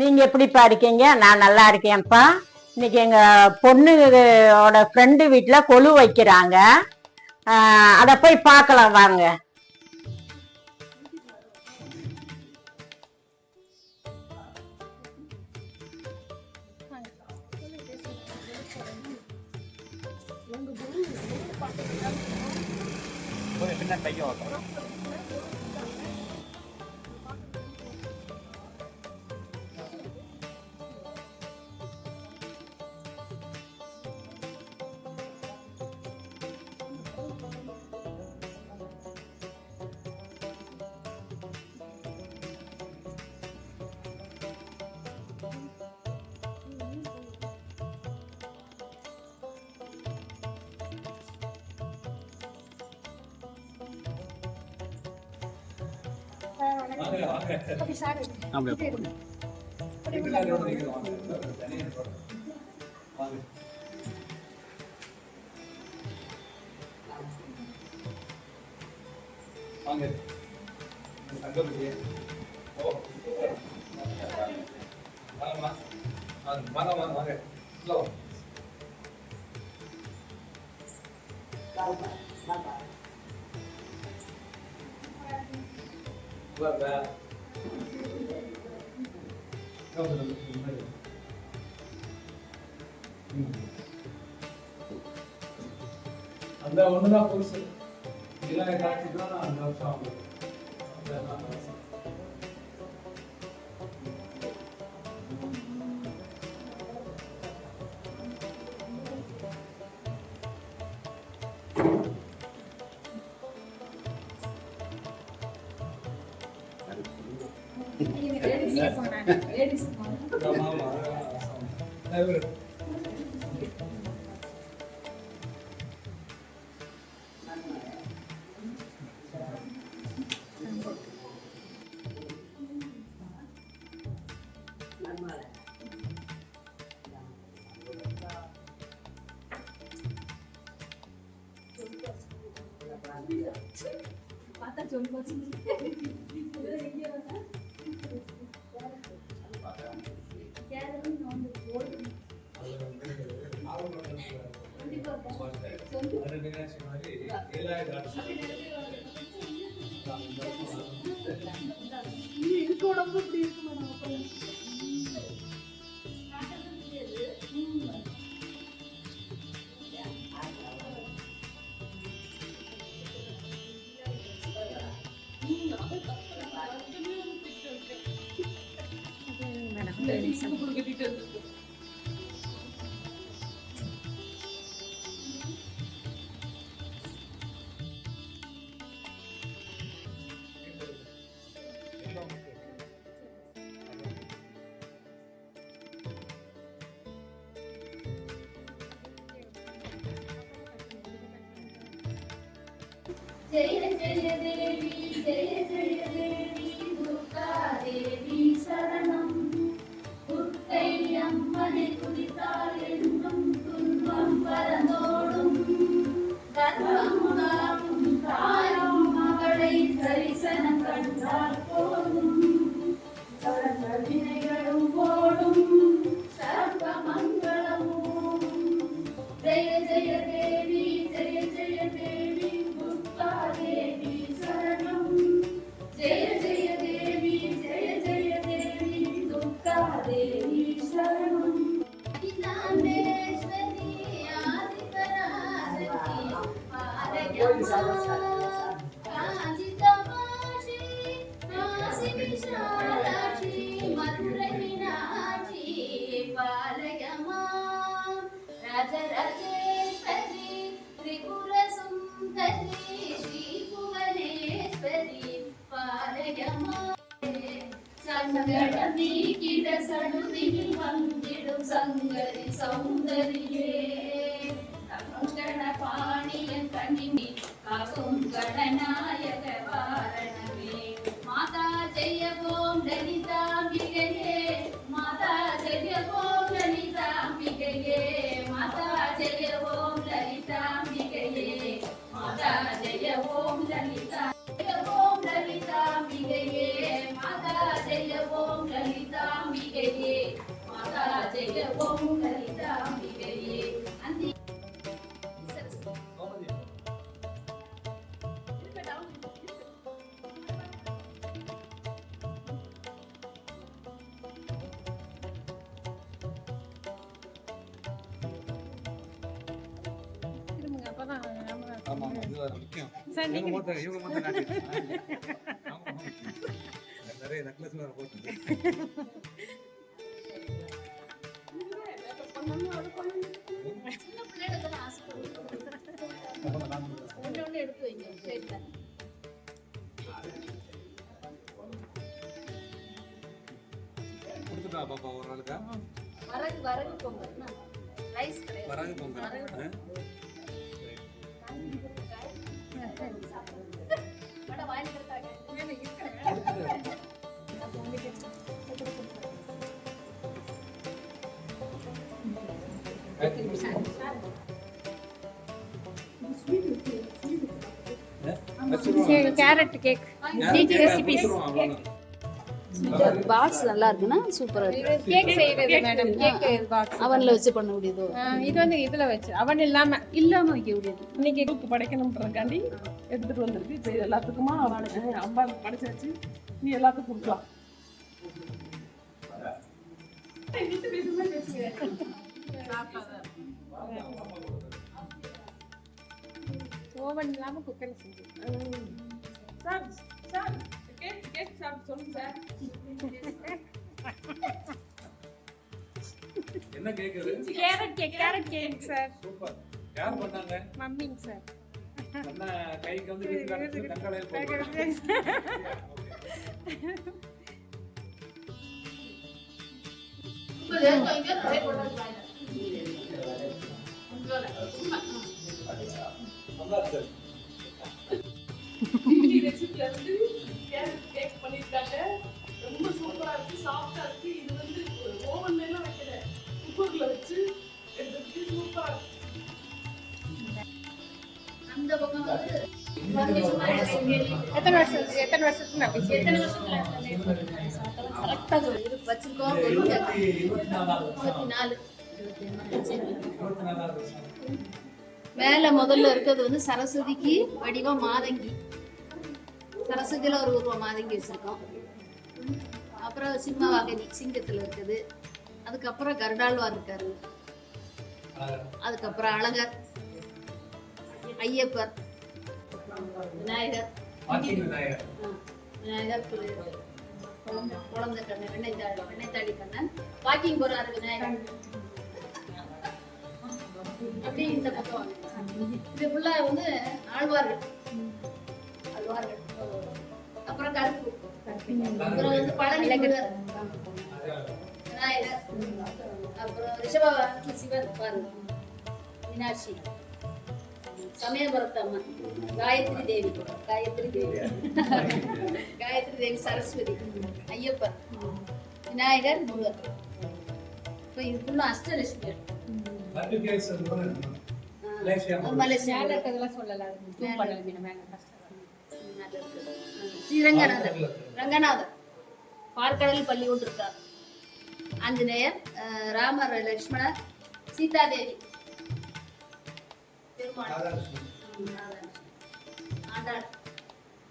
நீங்க எப்படிப்பா இருக்கீங்க? நான் நல்லா இருக்கேன்ப்பா. இன்னைக்கு எங்க பொண்ணுவோட ஃப்ரெண்டு வீட்டுல கொலு வைக்கிறாங்க. அத போய் பார்க்கலாம் வாங்க. பின்னாடி பையன் வாங்க. தங்கப்பட்டியே ஓ வாங்கம்மா வாங்க வாங்க வாங்க அந்த ஒண்ணுதான் புதுசு. இதெல்லாம் காட்சி தான் அந்த வருஷம் ஆகும் পাতা চলে গেছে அது மீனாட்சி மாதிரி ஏழாயிரம் జయ జయ దేవి జయ జయ దేవి దుర్గా దేవి సదా முக்கியம் மட்டும் இவங்க மட்டும். நிறைய நெக்லஸ் வேற போட்டு எடுத்து வைங்க. கொடுத்துட்டா பாப்பா ஒரு நாளுக்கா வரகு வரகு பொங்கல் வராது பொங்கல் ಕ್ಯಾರೆಟ್ ಕೇಕ್ ಸಿಜಿ ರೆಸಿಪೀಸ್ பாக்ஸ் நல்லா இருக்குன்னா சூப்பரா இருக்கு கேக் செய்யறது மேடம் கேக் பாக்ஸ் அவன்ல வச்சு பண்ண முடியுதோ இது வந்து இதுல வச்சு. அவன் இல்லாம இல்லாம வைக்க முடியாது இன்னைக்கு குரூப் படைக்கணுன்றதுக்காண்டி எடுத்துட்டு வந்திருக்கு. இப்போ இது எல்லாத்துக்குமா அஹ் அம்மா படைச்சாச்சு நீ எல்லாத்துக்கும் கொடுக்கலாம். ஓவன் இல்லாம குக்கர்ல செஞ்சு. Sir sir. கேக் கேக் சாப்பிட்டு சொல்லுங்க சார் என்ன carrot cake carrot cake sir. Super. யார் பண்ணாங்க? மம்மிங் சார். என்ன கைக்கு வந்து வீட்டுக்கு தங்காலையில் போட்டு எத்தனை வருஷம் எத்தனை வருஷத்துக்கு நான் எத்தனை வருஷத்துல கரெக்டா சொல்லு. வச்சிருக்கோம் இருபத்தி நாலு. மேல முதல்ல இருக்கிறது வந்து சரஸ்வதிக்கு வடிவம் மாதங்கி. சரஸ்வதியில ஒரு உருவம் மாதங்கி வச்சிருக்கோம். அப்புறம் சிம்மவாகினி சிங்கத்துல இருக்குது. அதுக்கப்புறம் கருடாழ்வார் இருக்காரு. அதுக்கப்புறம் அழகர் ஐயப்பர். விநாயகர். ஆ, விநாயகர் திரு குழந்தை குழந்தை கண்ணன் வெண்ணைத்தாடி வெண்ணைத்தாடி கண்ணன். வாக்கிங் போறாரு விநாயகர். அப்படியே இந்த பக்கம் வாங்க. இது ஃபுல்லா வந்து ஆழ்வார்கள். ஆழ்வார்கள். அப்புறம் கருப்பு. அப்புறம் வந்து பழனி விநாயகர். அப்புறம் ரிஷப சிவன் பாருங்க. மீனாட்சி. சமயபுரத்து அம்மன் காயத்ரி தேவி காயத்ரி தேவி காயத்ரி தேவி சரஸ்வதி ஐயப்பன் விநாயகர் முருகர் இப்போ இது ஃபுல்லாக அஷ்டலட்சுமி ஸ்ரீரங்கநாதர் ரங்கநாதர் பார்க்கடலில் பள்ளி கொண்டிருக்கார் ஆஞ்சநேயர் அஹ், ராமர் லக்ஷ்மணர் சீதாதேவி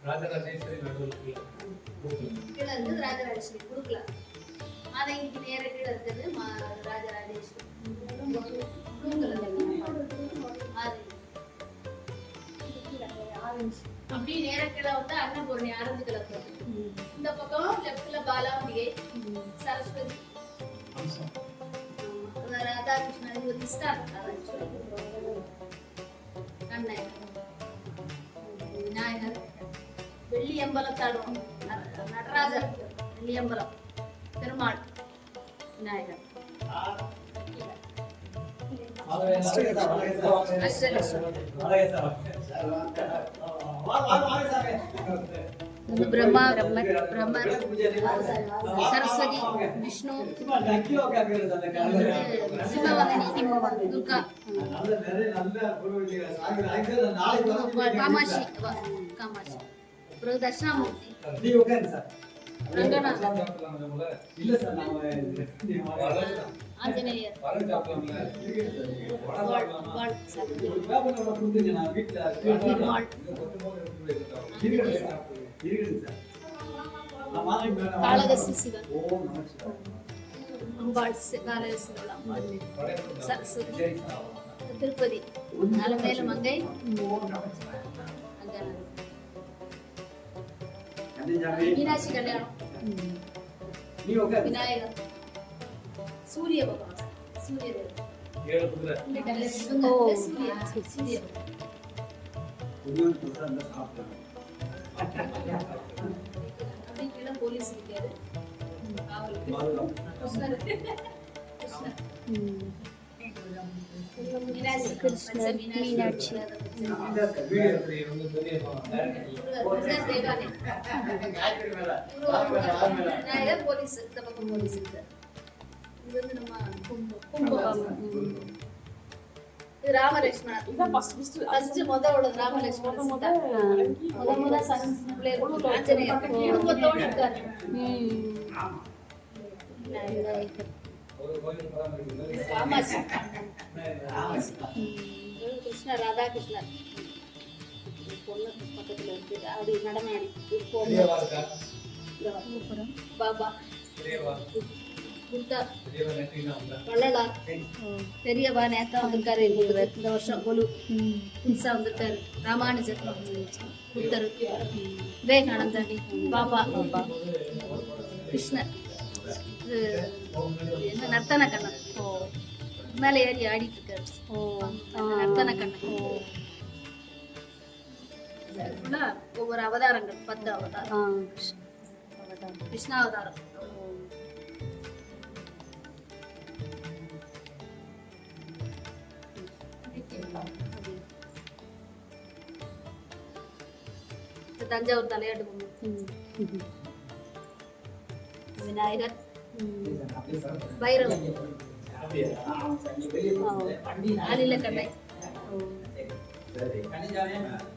ராஜராஜேஸ்வரி கீழே இருக்குது ராஜராஜேஸ்வரி கொடுக்கலாம் மாதங்கிக்கு நேர கீழே இருக்குது மா- ராஜராஜேஸ்வரி அப்படியே நேர கீழே வந்து அன்னபூர்ணி ஆரஞ்சு கலர் போட்டு இந்த பக்கம் லெஃப்ட்ல பாலாம்பிகை சரஸ்வதி. ராதாகிருஷ்ணன் இது விநாயகர் வெள்ளி அம்பலத்தாடும் ந- நடராஜர் வெள்ளி அம்பலம் பெருமாள் விநாயகர் சார் பிரம்மா பிரம்மர் பிரம்மர் சரஸ்வதி விஷ்ணு இது துர்கா காமாட்சி காமாட்சி அப்புறம் தட்சிணாமூர்த்தி ரங்கநாதர் ஆஞ்சநேயர் வீட்டுல இருக்குது சார். காளகசி சிவன் அம்பாள் சரஸ்வதி திருப்பதி. நலமேல மங்கை மீனாட்சி கல்யாணம். விநாயகர். சூரிய பகவான். சூரிய சூரிய. சூரிய சாப்பிட்டாங்க போலீஸ் இருக்காரு கிருஷ்ணர் மீனாட்சி போலீஸ் இந்த பக்கம் போலீஸ் இருக்கு இது வந்து நம்ம கும்பம் கும்பம் இது ராமலட்சுமணன் ஃபர்ஸ்ட் முத உள்ளது ராமலட்சுமணன். முத முத சன் ஆஞ்சநேயர். குடும்பத்தோடு இருக்காரு. காமாட்சி கிருஷ்ணர் ராதா கிருஷ்ணர் பொண்ணு பக்கத்துல இருக்கு. அப்படி இருக்கா பாபா. உண்டா வள்ளலார் பெரியவா நேத்தா வந்திருக்காரு இந்த இந்த வருஷம் கொலு. புதுசா வந்திருக்காரு. ராமானுஜர் புத்தர் விவேகானந்தர் பாபா கிருஷ்ணர். இது என்ன நர்த்தன கண்ணன் மேலே ஏறி ஆடிட்டு இருக்காரு நர்த்தன கண்ணன் ஒவ்வொரு அவதாரங்கள் பத்து அவதாரம். கிருஷ்ணா. அவதாரம். தஞ்சாவூர் தலையாட்டு பொண்ணு விநாயகர். பைரவர்.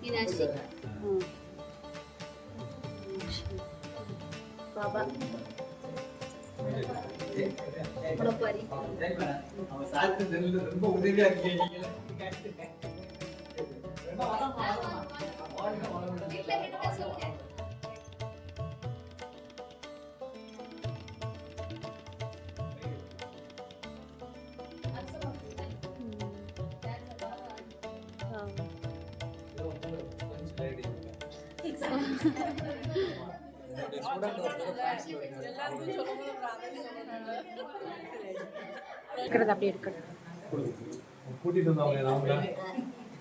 மீனாட்சி. பாபா. ரொம்ப உதவியா இருக்கீங்க. இருக்கிறது அப்படியே இருக்கட்டும் கூட்டிட்டு வந்தவங்க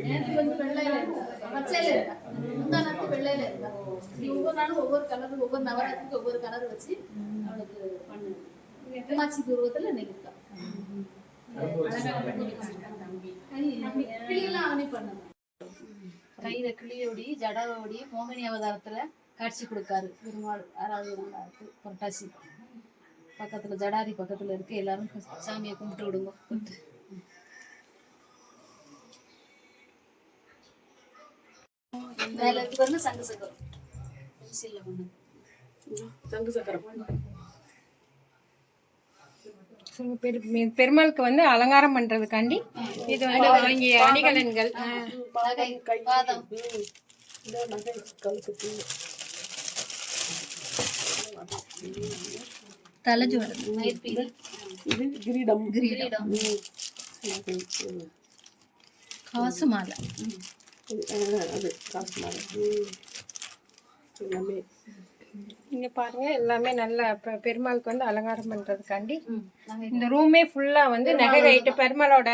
நேற்று வந்து வெள்ளையில இருந்தா பச்சையில இருந்தா வெள்ளையில இருந்தா இப்படி ஒவ்வொரு நாளும் ஒவ்வொரு கலர் ஒவ்வொரு நவராத்திரிக்கு ஒவ்வொரு கலர் வச்சு அவளுக்கு பண்ணு காமாட்சி பூர்வத்துல இன்னைக்கு இருக்கா கிளியெல்லாம் அவனே பண்ணணும் கையில கிளியோடி ஜடாவோடி மோகினி அவதாரத்துல காட்சி கொடுக்காரு. பெருமாள் ஆறாவது நாளாருக்கு புரட்டாசி. பக்கத்துல ஜடாரி பக்கத்துல இருக்கு. எல்லாரும் சாமியை கும்பிட்டு விடுங்க. மேல இருக்கு பாருங்க சங்கு சக்கரம். பென்சில்ல பண்ணு சங்கு சக்கரம். ஸோ பெரு பெ- பெருமாளுக்கு வந்து அலங்காரம் பண்றதுக்காண்டி இது வந்து வாங்கிய அணிகலன்கள். மயிர்பீலி இது கிரீடம். கிரீடம். காசு மாலை. அது காசு. எல்லாமே இங்க பாருங்க எல்லாமே நல்ல பெருமாளுக்கு வந்து அலங்காரம் பண்றதுக்காண்டி இந்த ரூமே ஃபுல்லா வந்து நகை ரைட்டு பெருமாளோட